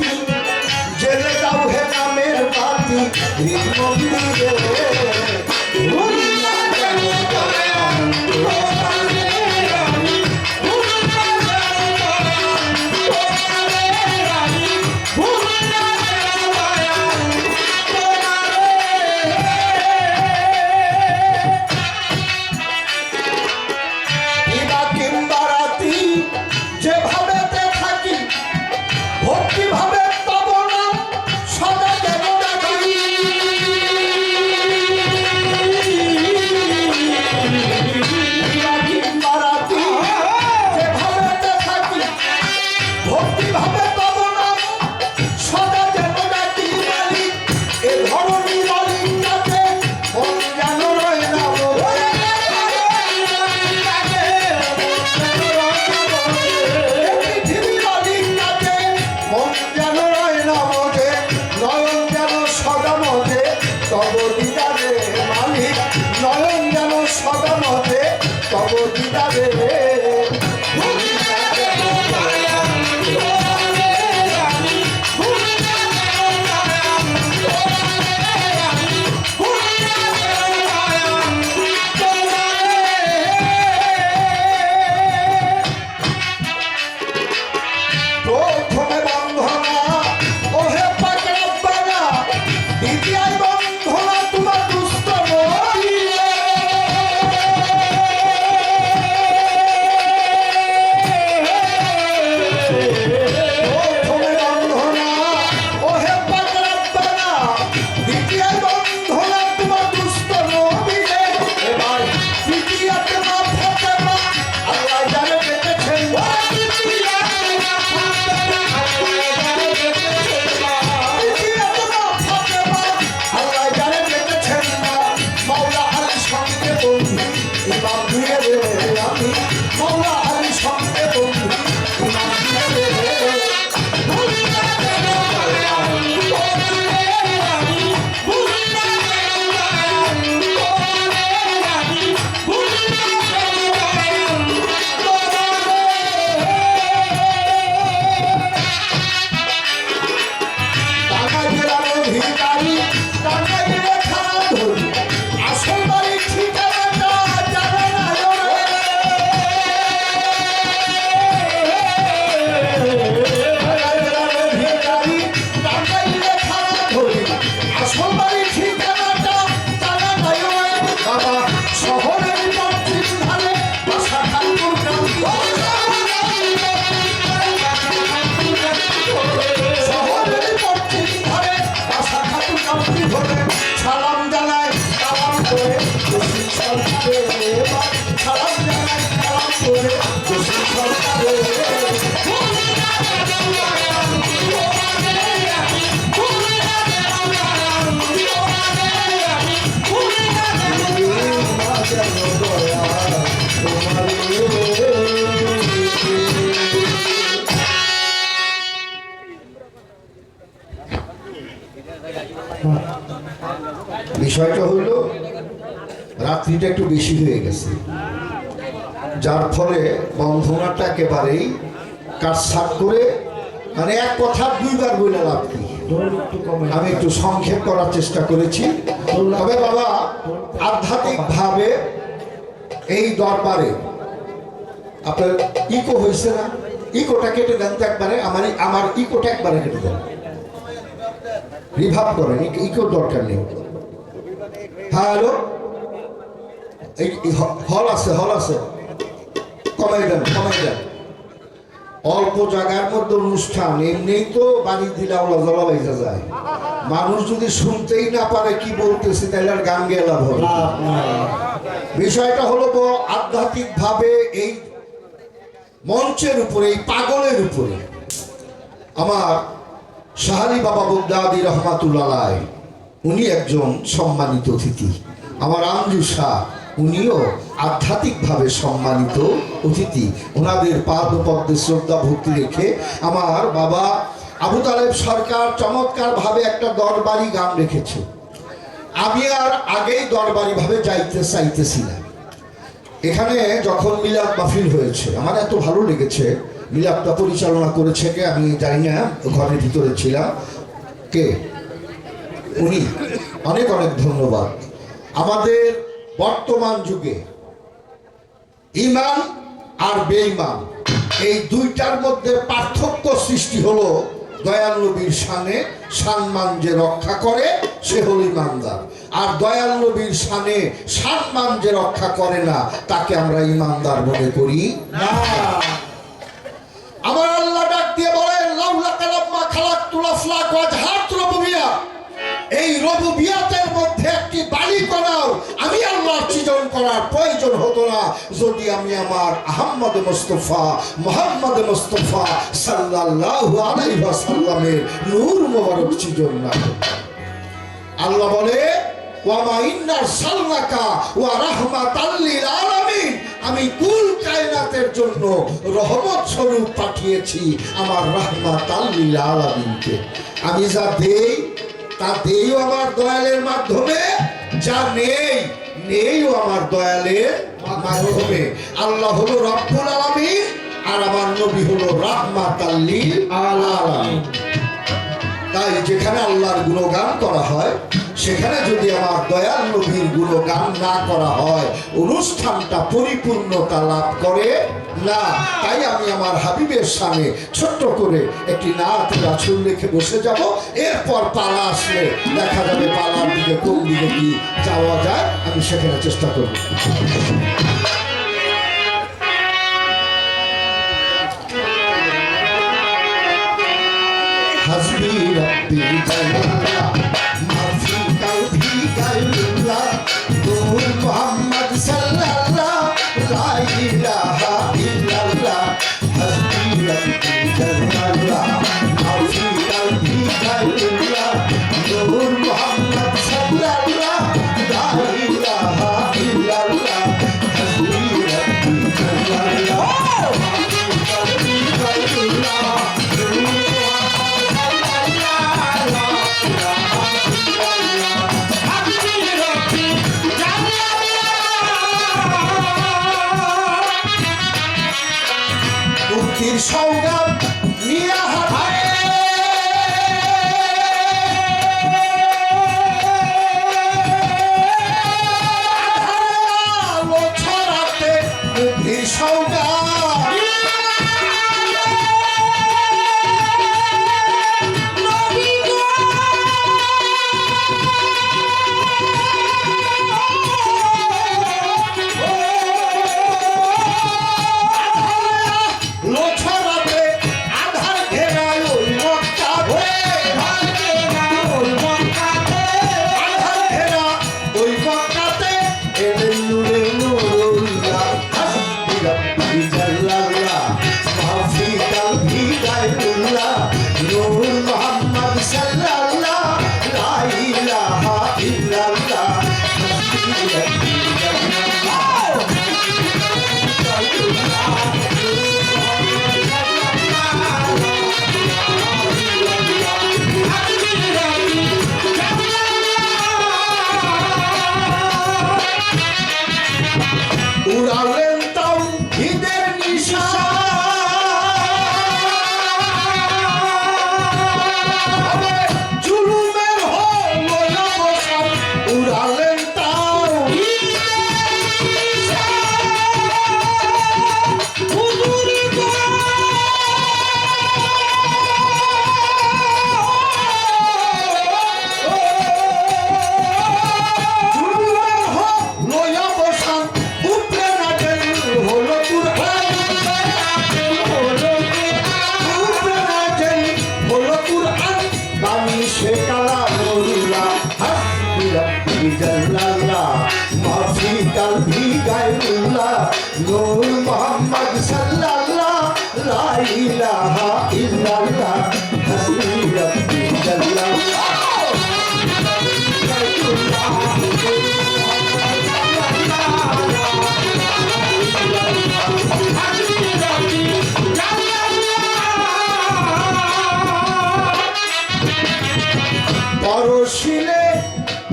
people Yeah. বিষয়টা হইল রাত্রিটা একটু বেশি হয়ে গেছে। যার ফলে বন্ধনাটা একেবারেই কাটসাট করে মানে এক কথা দুইবার বলে লাভ কি আমি একটু সংক্ষেপ করার চেষ্টা করেছি। তবে বাবা আধ্যাত্মিকভাবে এই দরবারে আপনার ইকো হয়েছে না? ইকোটা কেটে দেন তো একবারে আমার আমার ইকোটা একবারে কেটে দেন। রিভাব করেন ইকো দরকার নেই। হ্যাঁ, হ্যালো? হল আছে হল আছে। কমাই দেন কমাই দেন। অল্প জায়গার মধ্যে অনুষ্ঠান এমনিই তো বাড়ি দিলে আমরা জলা বাইজা যায়। মানুষ যদি শুনতেই না পারে কি বলতেছে তাহলে আর গান গেয়ে লাভ হবে বিষয়টা হলো আধ্যাত্মিক ভাবে এই মঞ্চের উপরে এই পাগলের উপরে। আমার সাহারি বাবা বুদ্দাদি রহমাতুল্লাহ উনি একজন সম্মানিত অতিথি। আমার আঞ্জু শাহ, উনিও আধ্যাত্মিকভাবে সম্মানিত অতিথি। ওনাদের পাদপদ্মে শ্রদ্ধা ভক্তি রেখে আমার বাবা আবু তালেব সরকার চমৎকারভাবে একটা দরবারি গান রেখেছে। আমি আর আগেই দরবারিভাবে যাইতে চাইতেছিলাম। এখানে যখন মিলাদ মাহফিল হয়েছে, আমার এত ভালো লেগেছে। মিলাদটা পরিচালনা করেছে কে আমি জানি না, ঘরের ভিতরে ছিলাম। কে? উনি অনেক অনেক ধন্যবাদ। আমাদের বর্তমান যুগে ইমান আর বেঈমান, এই দুইটার মধ্যে পার্থক্য সৃষ্টি হলো দয়াল নবীর শানে, সম্মান যে রক্ষা করে, সে হল ইমানদার। আর দয়াল নবীর শানে সম্মান যে রক্ষা করে না, তাকে আমরা ইমানদার মনে করি আমার আল্লাহ ডাক দিয়ে বলেন, লাউলা কালাম্মা খালাকুল আফলাক ওয়াজহাত রুবুবিয়া। এই রবুবিয়াতের মধ্যে একটি বালি করাও আমি আল্লাহর সৃজন করার প্রয়োজন হতো না। যদি আমি আমার আহম্মদ মুস্তফা, মোহাম্মদ মুস্তফা সাল্লাল্লাহু আলাইহি ওয়াসাল্লামের নূর মোবারক সৃজন না আল্লাহ বলে আমি কুল কায়নাতের জন্য রহমত স্বরূপ পাঠিয়েছি আমার রাহমাতাল লিল আমি যা দেই তা দেইও আমার দয়ালের মাধ্যমে, যা নেই, নেইও আমার দয়ালের মাধ্যমে। আল্লাহ হলো রব্বুল আলামিন, আর আমার নবী হলো রাহমাতাল লিল আলামিন। তাই যেখানে আল্লাহর গুণগান করা হয়, সেখানে যদি আমার দয়াল নবীর গুণগান না করা হয়, অনুষ্ঠানটা পরিপূর্ণতা লাভ করে না, তাই আমি আমার হাবিবের সামনে ছোট্ট করে একটি নাথ গাছুর রেখে বসে যাব। এরপর পালা আসলে দেখা যাবে পালার দিকে কোন দিকে কি যাওয়া যায়, আমি সেখানে চেষ্টা করব। হাসবি রব্বি ఉంటా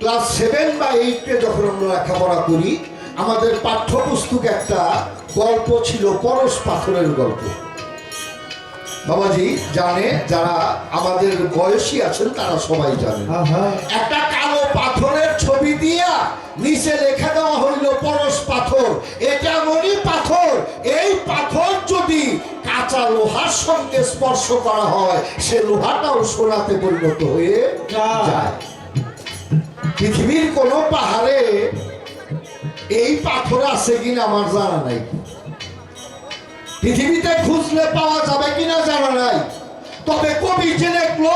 ক্লাস সেভেন বা এইটে যখন আমরা লেখাপড়া করি আমাদের পাঠ্যপুস্তক একটা গল্প ছিল পরশ পাথরের গল্প। বাবাজি জানে যারা আমাদের বয়সী আছেন তারা সবাই জানে। একটা কালো পাথরের ছবি দিয়া নিচে লেখা দেওয়া হইল পরশ পাথর। এটা মনি পাথর। এই পাথর যদি কাঁচা লোহার সঙ্গে স্পর্শ করা হয় সে লোহাটাও সোনাতে পরিণত হয়ে যায়। পৃথিবীর কোন পাহাড়ে এই পাথর আছে কিনা আমার জানা নাই। পৃথিবীতে খুঁজলে পাওয়া যাবে কিনা জানা নাই। তবে কবি যে লিখলো,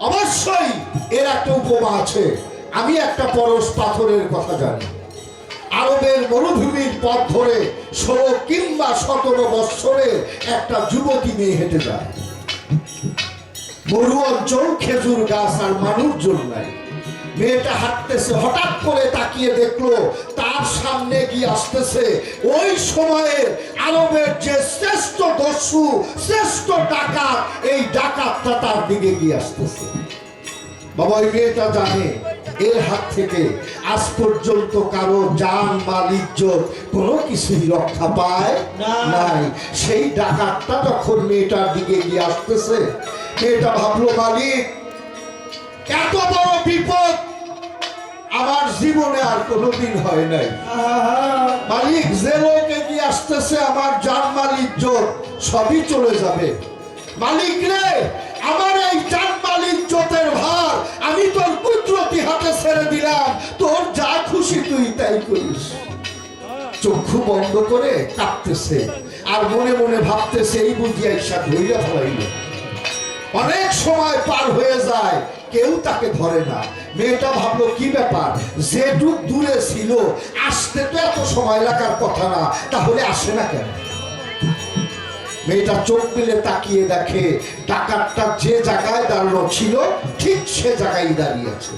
অবশ্যই এর একটা উপমা আছে। আমি একটা পরশ পাথরের কথা জানি। আরবের মরুভূমির পথ ধরে ষোলো কিংবা সতেরো বৎসরে একটা যুবতী মেয়ে হেঁটে যায়। মরু অঞ্চল খেজুর গাছ আর মানুষজন নাই। মেয়েটা হাঁটতেছে হঠাৎ করে তাকিয়ে দেখল তার সামনে গিয়ে আসতেছে। ওই সময়ের আরবের যে শ্রেষ্ঠ দস্যু শ্রেষ্ঠ ডাকাত এই ডাকাতটা তার দিকে গিয়ে আসতেছে। বাবা ওই মেয়েটা জানে এর হাত থেকে আজ পর্যন্ত কারও জান মাল ইজ্জত কোনো কিছুই রক্ষা পায় না। নাই। সেই ডাকাতটা যখন মেয়েটার দিকে গিয়ে আসতেছে মেয়েটা ভাবলো মালিক এত বড় বিপদ আমার জীবনে আর কোনোদিন হয় নাই। মালিক, যে লোক এগিয়ে আসতেছে, আমার জানমাল ইজ্জত সবই চলে যাবে। মালিক রে, আমার এই জানমাল ইজ্জতের ভার, আমি তোর কুদরতি হাতে ছেড়ে দিলাম। তোর যা খুশি তুই তাই করিস। চক্ষু বন্ধ করে কাঁপতেছে আর মনে মনে ভাবতেছে, এই বুঝি আইসা ধৈর্য ফেলাইল। অনেক সময় পার হয়ে যায়, কেউ তাকে ধরে না। মেয়েটা ভাবলো, কি ব্যাপার? যেটুক দূরে ছিল, আসতে তো এত সময় লাগার কথা না, তাহলে আসে না কেন? মেয়েটা চোখ মিলে তাকিয়ে দেখে, ডাকাতটা যে জায়গায় দাঁড়ানো ছিল, ঠিক সে জায়গায় দাঁড়িয়ে আছে।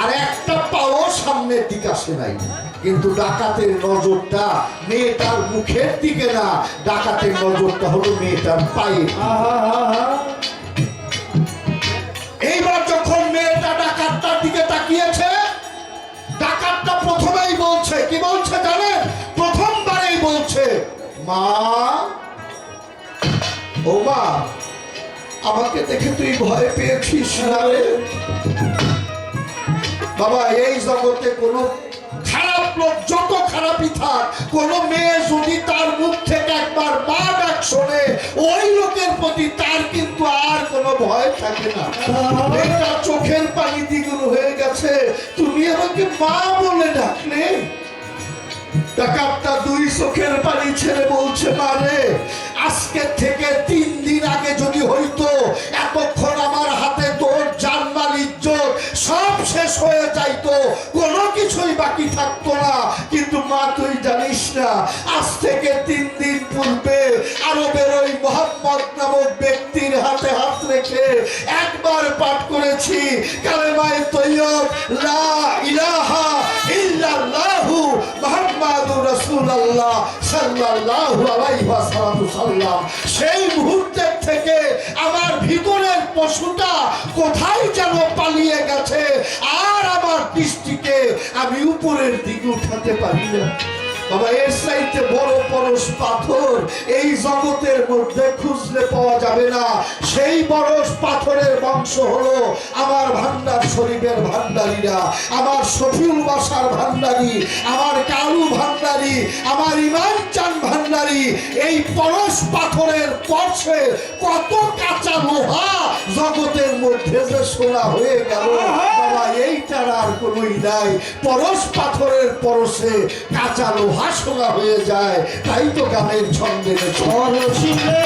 আর একটা পাও সামনের দিকে আসে নাই। কিন্তু ডাকাতের নজরটা মেয়েটার মুখের দিকে না, ডাকাতের নজরটা হলো মেয়েটার পায়ে এইবার যখন মেয়েটা ডাকাতটার দিকে তাকিয়েছে, ডাকাতটা প্রথমেই বলছে, কি বলছে জানেন? প্রথমবারেই বলছে, মা, ও মা, আমাকে দেখে তুই ভয় পেয়েছিস না রে? বাবা, এই জগতে কোনো যত খারাপই থাক মেয়ে যদি তার মুখ থেকে একবার মা ডাক শোনে, ওই লোকের প্রতি তার কিন্তু আর কোনো ভয় থাকে না। চোখের পানি হয়ে গেছে। তুমি আমাকে মা বলে ডাকলে। দুই চোখের পানি ছেড়ে বলছে মারে আজকে থেকে তিন দিন আগে যদি হইতো বাকি থাকতো না। কিন্তু মা, তুই জানিস না, আজ থেকে তিন দিন পূর্বে আরবের ওই মোহাম্মদ নামক ব্যক্তির হাতে হাত রেখে একবার পাঠ করেছি সেই মুহূর্তের থেকে আমার ভিতরের পশুটা কোথায় যেন পালিয়ে গেছে আমার দৃষ্টিকে আমি উপরের দিকে উঠাতে পারি না। বাবা, এর চাইতে বড় পরশ পাথর এই জগতের মধ্যে খুঁজলে পাওয়া যাবে না। সেই বরস পাথরের বংশ হলো আমার ভান্ডার শরীফের ভান্ডারীরা আমার শফিউল বাসার আমার কালু আমার ইমান চান ভান্ডারী এই পরশ পাথরের পরশে কত কাঁচা লোহা জগতের মধ্যে যে সোনা হয়ে গেল। বাবা এইটার আর কোনোই নাই। পরশ পাথরের পরশে কাঁচা লোহা সোনা হয়ে যায়। তাই তো গানের ছন্দে পরশিলে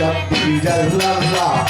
রব্বি জাল্লাল্লাহ